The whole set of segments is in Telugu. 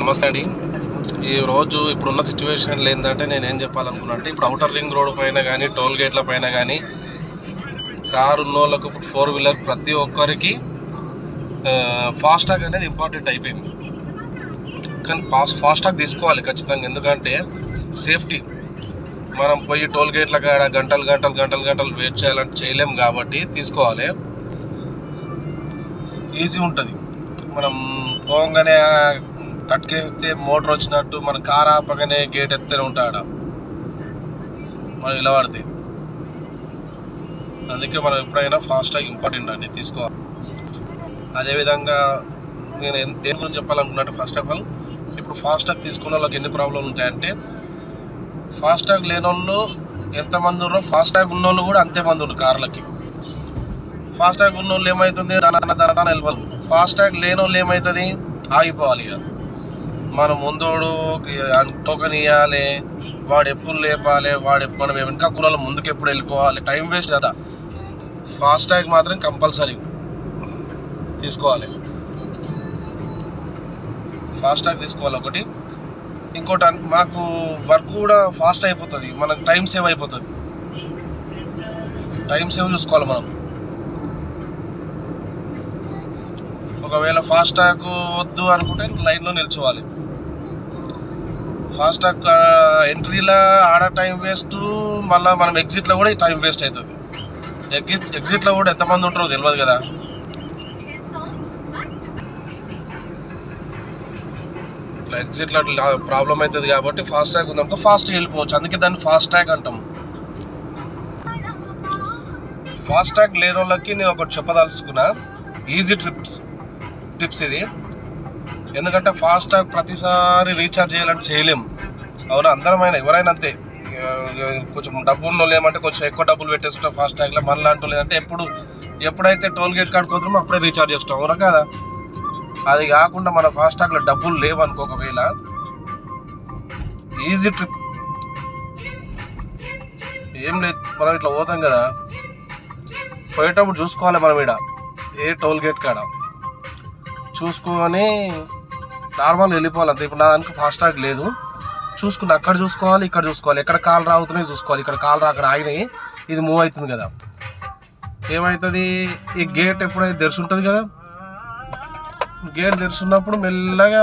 నమస్తే అండి ఈ రోజు ఇప్పుడున్న సిచ్యువేషన్లు ఏంటంటే నేను ఏం చెప్పాలనుకున్నా అంటే ఇప్పుడు అవుటర్ రింగ్ రోడ్ పైన కానీ టోల్ గేట్ల పైన కానీ కారు ఉన్న వాళ్ళకు ఫోర్ వీలర్ ప్రతి ఒక్కరికి ఫాస్టాగ్ అనేది ఇంపార్టెంట్ అయిపోయింది. కానీ ఫాస్ట్ ఫాస్టాగ్ తీసుకోవాలి ఖచ్చితంగా. ఎందుకంటే సేఫ్టీ మనం పోయి టోల్ గేట్ల కాడ గంటలు గంటలు గంటలు గంటలు వెయిట్ చేయాలంటే చేయలేం కాబట్టి తీసుకోవాలి. ఈజీ ఉంటుంది. మనం పోగానే కట్కేస్తే మోటార్ వచ్చినట్టు మన కార్ ఆపగానే గేట్ ఎత్తనే ఉంటాడ మనం ఇలా పడితే అందుకే మనం ఎప్పుడైనా ఫాస్టాగ్ ఇంపార్టెంట్ అండి తీసుకోవాలి అదేవిధంగా నేను ఎన్- దేని గురించి చెప్పాలనుకున్నట్టు ఫస్ట్ ఆఫ్ ఆల్ ఇప్పుడు ఫాస్టాగ్ తీసుకున్న వాళ్ళకి ఎన్ని ప్రాబ్లమ్లు ఉంటాయంటే ఫాస్టాగ్ లేని వాళ్ళు ఎంతమంది ఉన్నారో ఫాస్టాగ్ ఉన్న వాళ్ళు కూడా అంతే మంది ఉన్నారు కార్లకి ఫాస్టాగ్ ఉన్న వాళ్ళు ఏమవుతుంది దాని దాని దాని వెళ్ళిపోదు ఫాస్టాగ్ లేని వాళ్ళు ఏమవుతుంది ఆగిపోవాలి ఇక మన ముందోడు టోకెన్ ఇవ్వాలి వాడు ఎప్పుడు లేపాలి వాడు మనం వెనక కూరలు ముందుకు ఎప్పుడు వెళ్ళిపోవాలి. టైం వేస్ట్ కదా. ఫాస్ట్ ట్యాగ్ మాత్రం కంపల్సరీ తీసుకోవాలి. ఫాస్టాగ్ తీసుకోవాలి ఒకటి. ఇంకోటి మాకు వర్క్ కూడా ఫాస్ట్ అయిపోతుంది. మనకు టైం సేవ్ అయిపోతుంది. టైం సేవ్ చూసుకోవాలి మనం. ఒకవేళ ఫాస్టాగ్ వద్దు అనుకుంటే లైన్లో నిల్చోవాలి. ఫాస్టాగ్ ఎంట్రీలో ఆడ టైం వేస్ట్ మళ్ళీ మనం ఎగ్జిట్లో కూడా టైం వేస్ట్ అవుతుంది ఎగ్జిట్ ఎగ్జిట్లో కూడా ఎంతమంది ఉంటారో తెలియదు కదా. ఇట్లా ఎగ్జిట్లో అట్లా ప్రాబ్లం అవుతుంది కాబట్టి ఫాస్ట్ ట్రాక్ ఉందనుకో ఫాస్ట్గా వెళ్ళిపోవచ్చు. అందుకే దాన్ని ఫాస్ట్ ట్రాక్ అంటాం. ఫాస్ట్ ట్రాక్ లేని వాళ్ళకి నేను ఒకటి చెప్పదలుచుకున్నా. ఈజీ ట్రిప్స్ టిప్స్ ఇది. ఎందుకంటే ఫాస్ట్ ట్యాగ్ ప్రతిసారి రీఛార్జ్ చేయాలంటే చేయలేము. అవును? అందరమైనా ఎవరైనా అంతే. కొంచెం డబ్బులు లేమంటే కొంచెం ఎక్కువ డబ్బులు పెట్టేసుకుంటాం ఫాస్ట్ ట్యాగ్లో మన వాళ్ళు ఎప్పుడు ఎప్పుడైతే టోల్ గేట్ కాడికి పోతున్నామో అప్పుడే రీఛార్జ్ చేస్తాం. అవునా కదా? అది కాకుండా మన ఫాస్ట్ ట్యాగ్లో డబ్బులు లేవనుకో ఒకవేళ ఈజీ ట్రిప్. ఏం లేదు మనం ఇట్లా పోతాం కదా. పోయేటప్పుడు చూసుకోవాలి మనం ఇక్కడ ఏ టోల్ గేట్ కాడ. చూసుకొని నార్మల్ వెళ్ళిపోవాలి అంతే. ఇప్పుడు నా దానికి ఫాస్ట్ ట్యాగ్ లేదు. చూసుకుని అక్కడ చూసుకోవాలి ఇక్కడ చూసుకోవాలి. ఎక్కడ కాలు రావుతున్నాయి చూసుకోవాలి. ఇక్కడ కాలు రాక్కడ ఆగినాయి ఇది మూవ్ అవుతుంది కదా. ఏమవుతుంది ఈ గేట్ ఎప్పుడైతే తెరిచి ఉంటుంది కదా గేట్ తెరుచున్నప్పుడు మెల్లగా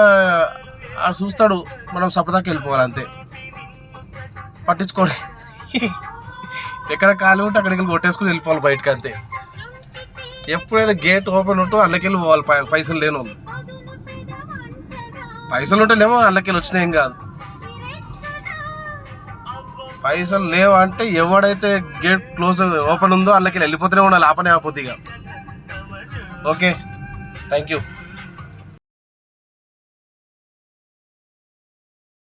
ఆడు చూస్తాడు మనం సపదాకి వెళ్ళిపోవాలి అంతే. పట్టించుకోండి. ఎక్కడ కాలు ఉంటే అక్కడికి వెళ్ళి కొట్టేసుకుని వెళ్ళిపోవాలి బయటకు అంతే. ఎప్పుడైతే గేట్ ఓపెన్ ఉంటో అల్లకెళ్ళి పోవాలి. పైసలు లేని వాళ్ళు పైసలు ఉంటేనేమో అల్లకెళ్ళి వచ్చినాయి ఏం కాదు. పైసలు లేవంటే అంటే ఎవడైతే గేట్ క్లోజ్ ఓపెన్ ఉందో అల్లకెళ్ళి వెళ్ళిపోతూనే ఉండాలి. ఆపనే ఆపోతే ఇక. ఓకే. Thank you